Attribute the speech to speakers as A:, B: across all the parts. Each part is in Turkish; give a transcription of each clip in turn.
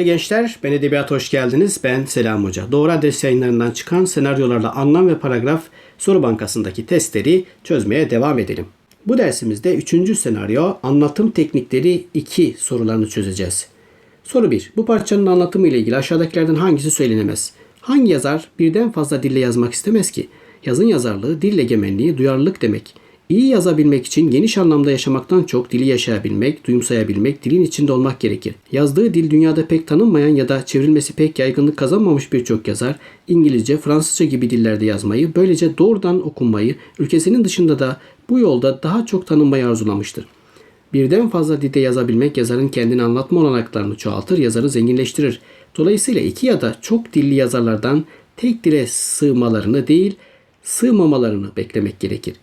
A: Değerli gençler, ben Edebiyat hoş geldiniz. Ben Selam Hoca. Doğru Adres yayınlarından çıkan senaryolarla anlam ve paragraf soru bankasındaki testleri çözmeye devam edelim. Bu dersimizde 3. senaryo anlatım teknikleri 2 sorularını çözeceğiz. Soru 1. Bu parçanın anlatımı ile ilgili aşağıdakilerden hangisi söylenemez? Hangi yazar birden fazla dille yazmak istemez ki? Yazın yazarlığı, dil egemenliği, duyarlılık demek. İyi yazabilmek için geniş anlamda yaşamaktan çok dili yaşayabilmek, duyumsayabilmek, dilin içinde olmak gerekir. Yazdığı dil dünyada pek tanınmayan ya da çevrilmesi pek yaygınlık kazanmamış birçok yazar İngilizce, Fransızca gibi dillerde yazmayı, böylece doğrudan okunmayı, ülkesinin dışında da bu yolda daha çok tanınmayı arzulamıştır. Birden fazla dilde yazabilmek yazarın kendini anlatma olanaklarını çoğaltır, yazarı zenginleştirir. Dolayısıyla iki ya da çok dilli yazarlardan tek dile sığmalarını değil, sığmamalarını beklemek gerekir.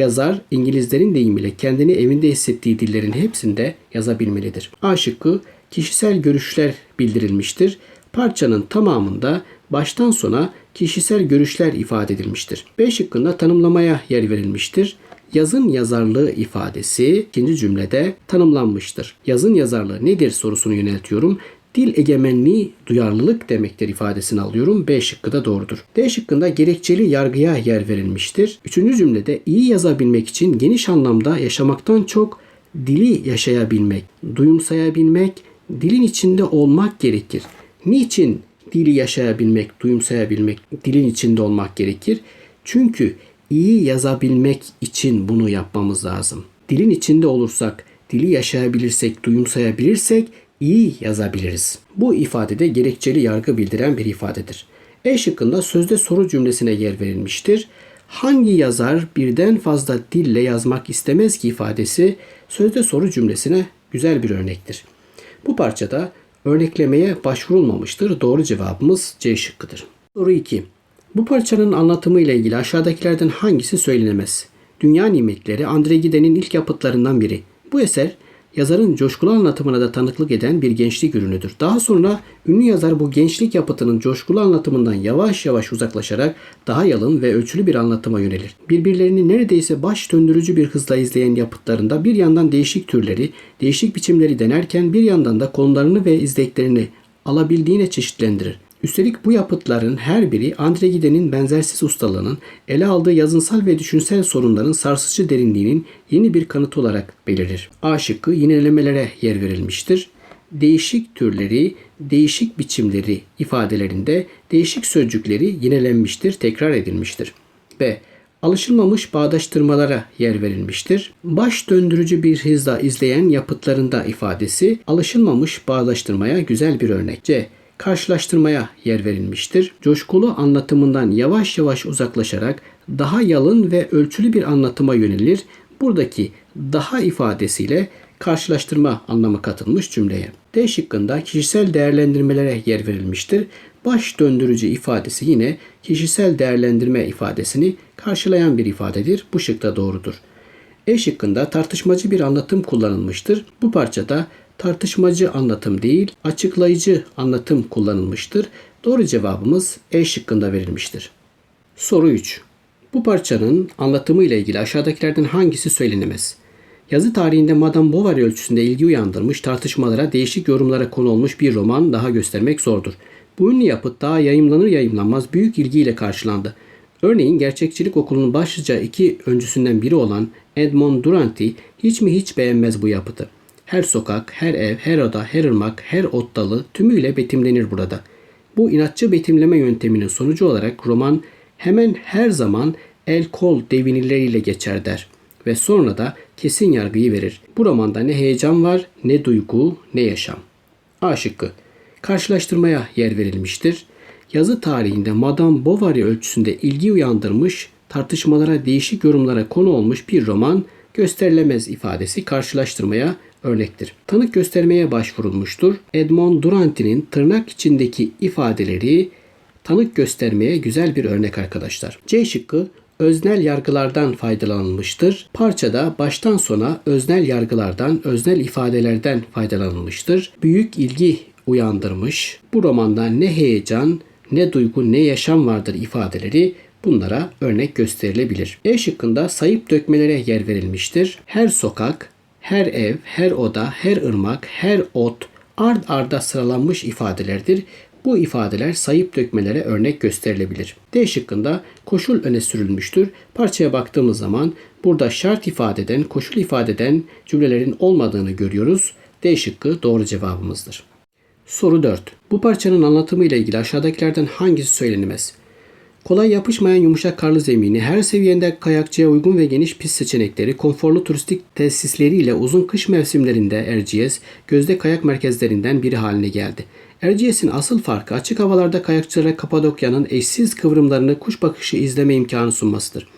A: Yazar İngilizlerin deyimiyle kendini evinde hissettiği dillerin hepsinde yazabilmelidir. A şıkkı kişisel görüşler bildirilmiştir. Parçanın tamamında baştan sona kişisel görüşler ifade edilmiştir. B şıkkında tanımlamaya yer verilmiştir. Yazın yazarlığı ifadesi ikinci cümlede tanımlanmıştır. Yazın yazarlığı nedir sorusunu yöneltiyorum. Dil egemenliği duyarlılık demektir ifadesini alıyorum. B şıkkı da doğrudur. D şıkkında gerekçeli yargıya yer verilmiştir. Üçüncü cümlede iyi yazabilmek için geniş anlamda yaşamaktan çok dili yaşayabilmek, duyumsayabilmek, dilin içinde olmak gerekir. Niçin dili yaşayabilmek, duyumsayabilmek, dilin içinde olmak gerekir? Çünkü iyi yazabilmek için bunu yapmamız lazım. Dilin içinde olursak, dili yaşayabilirsek, duyumsayabilirsek iyi yazabiliriz. Bu ifadede gerekçeli yargı bildiren bir ifadedir. E şıkkında sözde soru cümlesine yer verilmiştir. Hangi yazar birden fazla dille yazmak istemez ki ifadesi sözde soru cümlesine güzel bir örnektir. Bu parçada örneklemeye başvurulmamıştır. Doğru cevabımız C şıkkıdır. Soru 2. Bu parçanın anlatımı ile ilgili aşağıdakilerden hangisi söylenemez? Dünya Nimetleri Andre Gide'nin ilk yapıtlarından biri. Bu eser yazarın coşkulu anlatımına da tanıklık eden bir gençlik ürünüdür. Daha sonra ünlü yazar bu gençlik yapıtının coşkulu anlatımından yavaş yavaş uzaklaşarak daha yalın ve ölçülü bir anlatıma yönelir. Birbirlerini neredeyse baş döndürücü bir hızla izleyen yapıtlarında bir yandan değişik türleri, değişik biçimleri denerken bir yandan da konularını ve izleklerini alabildiğine çeşitlendirir. Üstelik bu yapıtların her biri Andre Gide'nin benzersiz ustalığının, ele aldığı yazınsal ve düşünsel sorunların sarsıcı derinliğinin yeni bir kanıtı olarak belirir. A şıkkı yinelemelere yer verilmiştir. Değişik türleri, değişik biçimleri ifadelerinde değişik sözcükleri yinelenmiştir, tekrar edilmiştir. B. Alışılmamış bağdaştırmalara yer verilmiştir. Baş döndürücü bir hızla izleyen yapıtlarında ifadesi alışılmamış bağdaştırmaya güzel bir örnek. C karşılaştırmaya yer verilmiştir. Coşkulu anlatımından yavaş yavaş uzaklaşarak daha yalın ve ölçülü bir anlatıma yönelir. Buradaki daha ifadesiyle karşılaştırma anlamı katılmış cümleye. D şıkkında kişisel değerlendirmelere yer verilmiştir. Baş döndürücü ifadesi yine kişisel değerlendirme ifadesini karşılayan bir ifadedir. Bu şıkta doğrudur. E şıkkında tartışmacı bir anlatım kullanılmıştır. Bu parçada tartışmacı anlatım değil, açıklayıcı anlatım kullanılmıştır. Doğru cevabımız E şıkkında verilmiştir. Soru 3. Bu parçanın anlatımı ile ilgili aşağıdakilerden hangisi söylenemez? Yazı tarihinde Madame Bovary ölçüsünde ilgi uyandırmış, tartışmalara, değişik yorumlara konu olmuş bir roman daha göstermek zordur. Bu ünlü yapıt daha yayımlanır yayımlanmaz büyük ilgiyle karşılandı. Örneğin Gerçekçilik Okulu'nun başlıca iki öncüsünden biri olan Edmond Duranty hiç mi hiç beğenmez bu yapıtı. Her sokak, her ev, her oda, her ırmak, her ot dalı tümüyle betimlenir burada. Bu inatçı betimleme yönteminin sonucu olarak roman hemen her zaman el kol devinirleriyle geçer der ve sonra da kesin yargıyı verir. Bu romanda ne heyecan var, ne duygu, ne yaşam. A şıkkı. Karşılaştırmaya yer verilmiştir. Yazı tarihinde Madame Bovary ölçüsünde ilgi uyandırmış, tartışmalara, değişik yorumlara konu olmuş bir roman gösterilemez ifadesi karşılaştırmaya örnektir. Tanık göstermeye başvurulmuştur. Edmond Duranty'nin tırnak içindeki ifadeleri tanık göstermeye güzel bir örnek arkadaşlar. C şıkkı öznel yargılardan faydalanılmıştır. Parçada baştan sona öznel yargılardan, öznel ifadelerden faydalanılmıştır. Büyük ilgi uyandırmış. Bu romanda ne heyecan, ne duygu, ne yaşam vardır ifadeleri bunlara örnek gösterilebilir. E şıkkında sayıp dökmelere yer verilmiştir. Her sokak, her ev, her oda, her ırmak, her ot ard arda sıralanmış ifadelerdir. Bu ifadeler sayıp dökmelere örnek gösterilebilir. D şıkkında koşul öne sürülmüştür. Parçaya baktığımız zaman burada şart ifadeden, koşul ifadeden cümlelerin olmadığını görüyoruz. D şıkkı doğru cevabımızdır. Soru 4. Bu parçanın anlatımı ile ilgili aşağıdakilerden hangisi söylenemez? Kolay yapışmayan yumuşak karlı zemini, her seviyende kayakçıya uygun ve geniş pist seçenekleri, konforlu turistik tesisleriyle uzun kış mevsimlerinde Erciyes, gözde kayak merkezlerinden biri haline geldi. Erciyes'in asıl farkı açık havalarda kayakçılara Kapadokya'nın eşsiz kıvrımlarını kuş bakışı izleme imkanı sunmasıdır.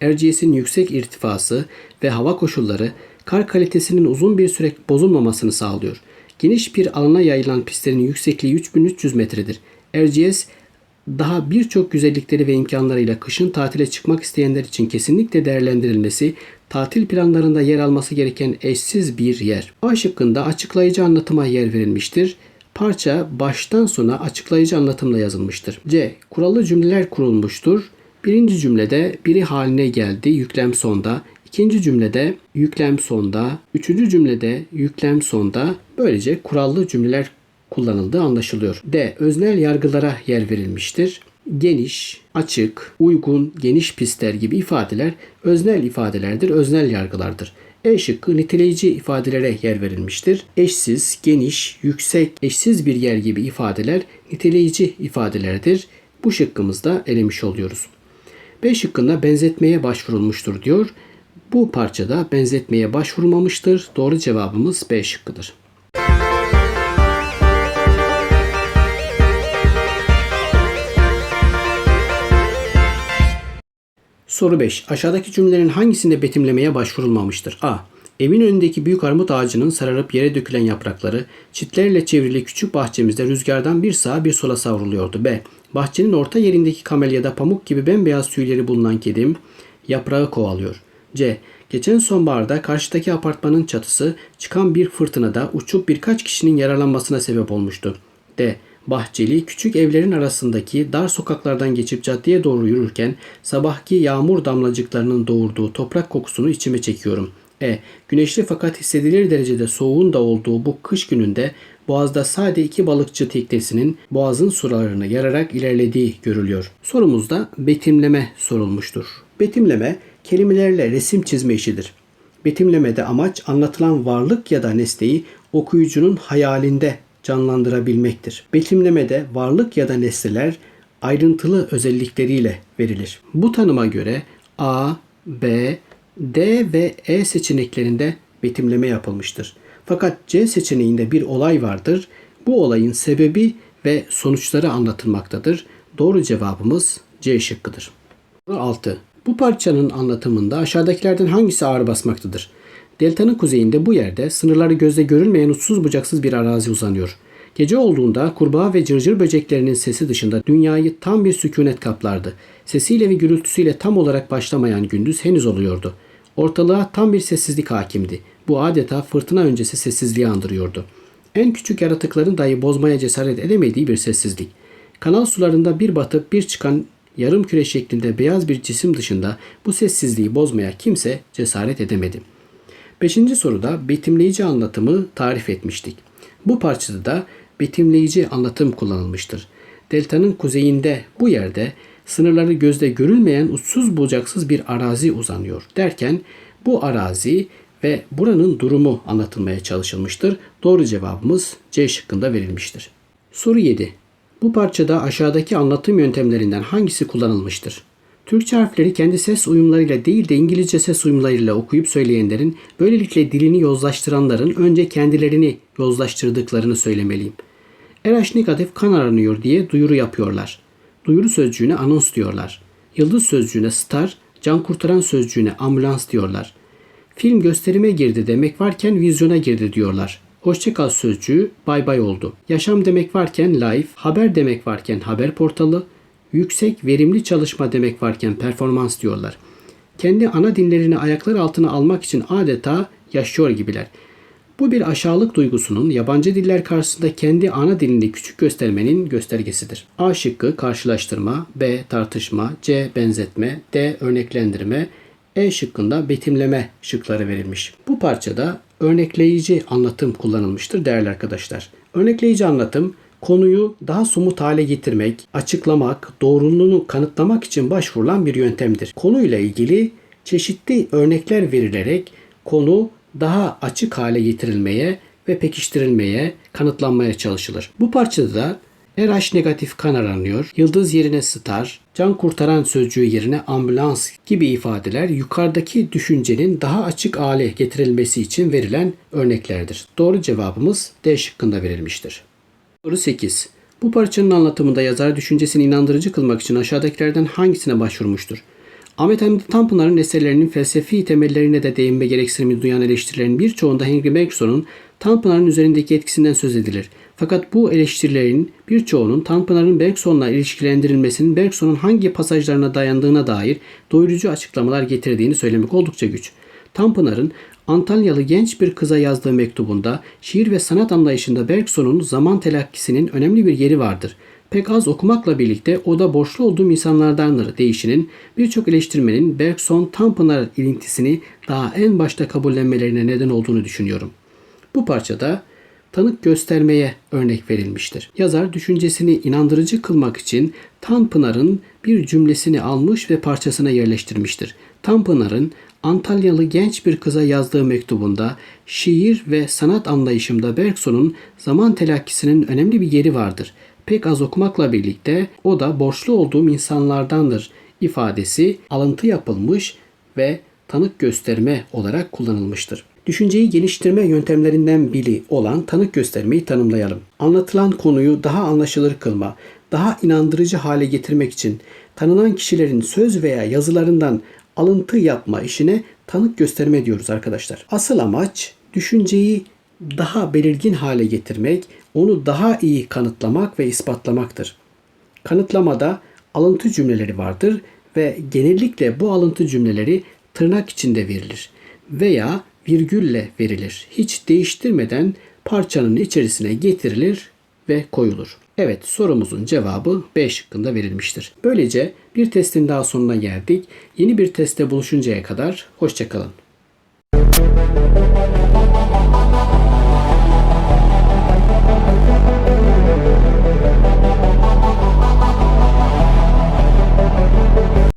A: Erciyes'in yüksek irtifası ve hava koşulları kar kalitesinin uzun bir süre bozulmamasını sağlıyor. Geniş bir alana yayılan pistlerin yüksekliği 3300 metredir. Erciyes daha birçok güzellikleri ve imkanlarıyla kışın tatile çıkmak isteyenler için kesinlikle değerlendirilmesi, tatil planlarında yer alması gereken eşsiz bir yer. A şıkkında açıklayıcı anlatıma yer verilmiştir. Parça baştan sona açıklayıcı anlatımla yazılmıştır. C. Kurallı cümleler kurulmuştur. Birinci cümlede biri haline geldi yüklem sonda. İkinci cümlede yüklem sonda. Üçüncü cümlede yüklem sonda. Böylece kurallı cümleler kullanıldığı anlaşılıyor. D. Öznel yargılara yer verilmiştir. Geniş, açık, uygun, geniş pistler gibi ifadeler öznel ifadelerdir, öznel yargılardır. E şıkkı niteleyici ifadelere yer verilmiştir. Eşsiz, geniş, yüksek, eşsiz bir yer gibi ifadeler niteleyici ifadelerdir. Bu şıkkımızda elemiş oluyoruz. B şıkkında benzetmeye başvurulmuştur diyor. Bu parçada benzetmeye başvurulmamıştır. Doğru cevabımız B şıkkıdır. Soru 5. Aşağıdaki cümlelerin hangisinde betimlemeye başvurulmamıştır? A. Evin önündeki büyük armut ağacının sararıp yere dökülen yaprakları çitlerle çevrili küçük bahçemizde rüzgardan bir sağa bir sola savruluyordu. B. Bahçenin orta yerindeki kamelyada pamuk gibi bembeyaz tüyleri bulunan kedim yaprağı kovalıyor. C. Geçen sonbaharda karşıdaki apartmanın çatısı çıkan bir fırtınada uçup birkaç kişinin yaralanmasına sebep olmuştu. D bahçeli küçük evlerin arasındaki dar sokaklardan geçip caddeye doğru yürürken sabahki yağmur damlacıklarının doğurduğu toprak kokusunu içime çekiyorum. E. Güneşli fakat hissedilir derecede soğuğun da olduğu bu kış gününde Boğaz'da sade iki balıkçı teknesinin boğazın sularını yararak ilerlediği görülüyor. Sorumuzda betimleme sorulmuştur. Betimleme kelimelerle resim çizme işidir. Betimlemede amaç anlatılan varlık ya da nesneyi okuyucunun hayalinde canlandırabilmektir. Betimlemede varlık ya da nesneler ayrıntılı özellikleriyle verilir. Bu tanıma göre A, B, D ve E seçeneklerinde betimleme yapılmıştır. Fakat C seçeneğinde bir olay vardır. Bu olayın sebebi ve sonuçları anlatılmaktadır. Doğru cevabımız C şıkkıdır. 6. Bu parçanın anlatımında aşağıdakilerden hangisi ağır basmaktadır? Deltanın kuzeyinde bu yerde sınırları gözle görülmeyen uçsuz bucaksız bir arazi uzanıyor. Gece olduğunda kurbağa ve cırcır böceklerinin sesi dışında dünyayı tam bir sükunet kaplardı. Sesiyle ve gürültüsüyle tam olarak başlamayan gündüz henüz oluyordu. Ortalığa tam bir sessizlik hakimdi. Bu adeta fırtına öncesi sessizliği andırıyordu. En küçük yaratıkların dahi bozmaya cesaret edemediği bir sessizlik. Kanal sularında bir batıp bir çıkan yarım küre şeklinde beyaz bir cisim dışında bu sessizliği bozmaya kimse cesaret edemedi. Beşinci soruda betimleyici anlatımı tarif etmiştik. Bu parçada da betimleyici anlatım kullanılmıştır. Deltanın kuzeyinde bu yerde sınırları gözde görülmeyen uçsuz bucaksız bir arazi uzanıyor derken bu arazi ve buranın durumu anlatılmaya çalışılmıştır. Doğru cevabımız C şıkkında verilmiştir. Soru 7. Bu parçada aşağıdaki anlatım yöntemlerinden hangisi kullanılmıştır? Türkçe harfleri kendi ses uyumlarıyla değil de İngilizce ses uyumlarıyla okuyup söyleyenlerin, böylelikle dilini yozlaştıranların önce kendilerini yozlaştırdıklarını söylemeliyim. RH negatif kan aranıyor diye duyuru yapıyorlar. Duyuru sözcüğüne anons diyorlar. Yıldız sözcüğüne star, can kurtaran sözcüğüne ambulans diyorlar. Film gösterime girdi demek varken vizyona girdi diyorlar. Hoşçakal sözcüğü bay bay oldu. Yaşam demek varken life, haber demek varken haber portalı, yüksek verimli çalışma demek varken performans diyorlar. Kendi ana dinlerini ayaklar altına almak için adeta yaşıyor gibiler. Bu bir aşağılık duygusunun yabancı diller karşısında kendi ana dilini küçük göstermenin göstergesidir. A şıkkı karşılaştırma, B tartışma, C benzetme, D örneklendirme, E şıkkında betimleme şıkları verilmiş. Bu parçada örnekleyici anlatım kullanılmıştır değerli arkadaşlar. Örnekleyici anlatım konuyu daha somut hale getirmek, açıklamak, doğruluğunu kanıtlamak için başvurulan bir yöntemdir. Konuyla ilgili çeşitli örnekler verilerek konu daha açık hale getirilmeye ve pekiştirilmeye, kanıtlanmaya çalışılır. Bu parçada da RH negatif kan aranıyor, yıldız yerine star, can kurtaran sözcüğü yerine ambulans gibi ifadeler yukarıdaki düşüncenin daha açık hale getirilmesi için verilen örneklerdir. Doğru cevabımız D şıkkında verilmiştir. Soru 8. Bu parçanın anlatımında yazar düşüncesini inandırıcı kılmak için aşağıdakilerden hangisine başvurmuştur? Ahmet Hamdi Tanpınar'ın eserlerinin felsefi temellerine de değinme gereksinimi duyan eleştirilerin birçoğunda Henry Bergson'un Tanpınar'ın üzerindeki etkisinden söz edilir. Fakat bu eleştirilerin birçoğunun Tanpınar'ın Bergson'la ilişkilendirilmesinin Bergson'un hangi pasajlarına dayandığına dair doyurucu açıklamalar getirdiğini söylemek oldukça güç. Tanpınar'ın Antalyalı genç bir kıza yazdığı mektubunda şiir ve sanat anlayışında Bergson'un zaman telakkisinin önemli bir yeri vardır. Pek az okumakla birlikte o da borçlu olduğum insanlardandır deyişinin birçok eleştirmenin Bergson Tanpınar ilintisini daha en başta kabullenmelerine neden olduğunu düşünüyorum. Bu parçada tanık göstermeye örnek verilmiştir. Yazar düşüncesini inandırıcı kılmak için Tanpınar'ın bir cümlesini almış ve parçasına yerleştirmiştir. Tanpınar'ın Antalyalı genç bir kıza yazdığı mektubunda şiir ve sanat anlayışımda Bergson'un zaman telakkisinin önemli bir yeri vardır. Pek az okumakla birlikte o da borçlu olduğum insanlardandır ifadesi alıntı yapılmış ve tanık gösterme olarak kullanılmıştır. Düşünceyi geliştirme yöntemlerinden biri olan tanık göstermeyi tanımlayalım. Anlatılan konuyu daha anlaşılır kılma, daha inandırıcı hale getirmek için tanınan kişilerin söz veya yazılarından alıntı yapma işine tanık gösterme diyoruz arkadaşlar. Asıl amaç düşünceyi daha belirgin hale getirmek, onu daha iyi kanıtlamak ve ispatlamaktır. Kanıtlamada alıntı cümleleri vardır ve genellikle bu alıntı cümleleri tırnak içinde verilir veya virgülle verilir. Hiç değiştirmeden parçanın içerisine getirilir ve koyulur. Evet sorumuzun cevabı B şıkkında verilmiştir. Böylece bir testin daha sonuna geldik. Yeni bir testte buluşuncaya kadar hoşçakalın.